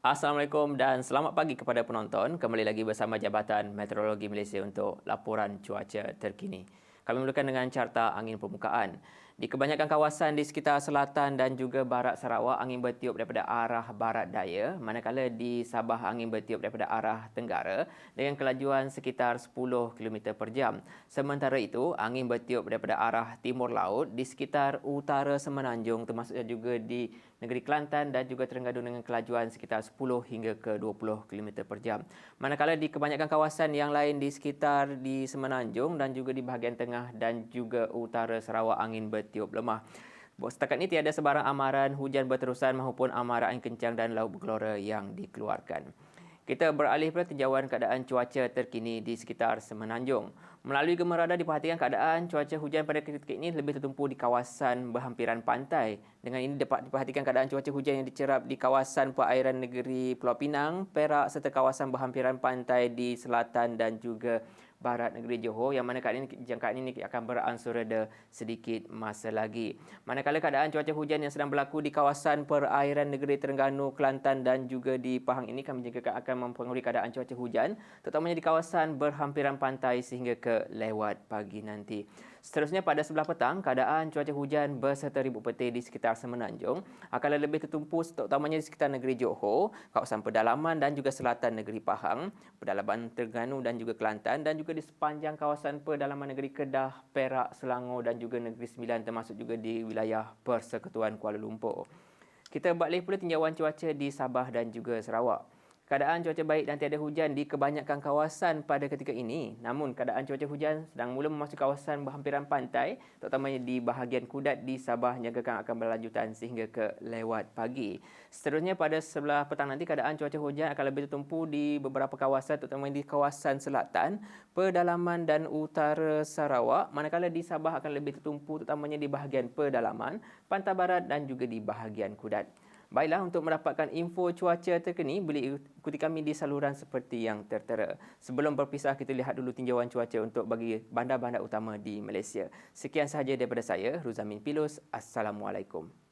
Assalamualaikum dan selamat pagi kepada penonton. Kembali lagi bersama Jabatan Meteorologi Malaysia untuk laporan cuaca terkini. Kami mulakan dengan carta angin permukaan. Di kebanyakan kawasan di sekitar selatan dan juga barat Sarawak, angin bertiup daripada arah barat daya, manakala di Sabah angin bertiup daripada arah tenggara dengan kelajuan sekitar 10 km per jam. Sementara itu, angin bertiup daripada arah timur laut di sekitar utara Semenanjung termasuk juga di negeri Kelantan dan juga Terengganu dengan kelajuan sekitar 10 hingga ke 20 km per jam. Manakala di kebanyakan kawasan yang lain di sekitar di Semenanjung dan juga di bahagian tengah dan juga utara Sarawak angin bertiup tiup lemah. Setakat ini tiada sebarang amaran hujan berterusan maupun amaran kencang dan laut bergelora yang dikeluarkan. Kita beralih pada tinjauan keadaan cuaca terkini di sekitar Semenanjung. Melalui gambar radar diperhatikan keadaan cuaca hujan pada ketika ini lebih tertumpu di kawasan berhampiran pantai. Dengan ini dapat diperhatikan keadaan cuaca hujan yang dicerap di kawasan perairan negeri Pulau Pinang, Perak serta kawasan berhampiran pantai di selatan dan juga barat negeri Johor yang mana keadaan ini jangkaan ini akan beransur reda sedikit masa lagi. Manakala keadaan cuaca hujan yang sedang berlaku di kawasan perairan negeri Terengganu, Kelantan dan juga di Pahang ini kami jangka akan mempengaruhi keadaan cuaca hujan terutamanya di kawasan berhampiran pantai sehingga ke lewat pagi nanti. Seterusnya pada sebelah petang, keadaan cuaca hujan berserta ribut petir di sekitar Semenanjung akan lebih tertumpu terutamanya di sekitar negeri Johor, kawasan pedalaman dan juga selatan negeri Pahang, pedalaman Terengganu dan juga Kelantan dan juga di sepanjang kawasan pedalaman negeri Kedah, Perak, Selangor dan juga negeri Sembilan termasuk juga di wilayah Persekutuan Kuala Lumpur. Kita balik pula tinjauan cuaca di Sabah dan juga Sarawak. Keadaan cuaca baik dan tiada hujan di kebanyakan kawasan pada ketika ini. Namun keadaan cuaca hujan sedang mula memasuki kawasan berhampiran pantai, terutamanya di bahagian Kudat di Sabah nyatakan akan berlanjutan sehingga ke lewat pagi. Seterusnya pada sebelah petang nanti keadaan cuaca hujan akan lebih tertumpu di beberapa kawasan terutamanya di kawasan selatan, pedalaman dan utara Sarawak, manakala di Sabah akan lebih tertumpu terutamanya di bahagian pedalaman, pantai barat dan juga di bahagian Kudat. Baiklah, untuk mendapatkan info cuaca terkini, boleh ikuti kami di saluran seperti yang tertera. Sebelum berpisah, kita lihat dulu tinjauan cuaca untuk bagi bandar-bandar utama di Malaysia. Sekian sahaja daripada saya, Ruzamin Pilus. Assalamualaikum.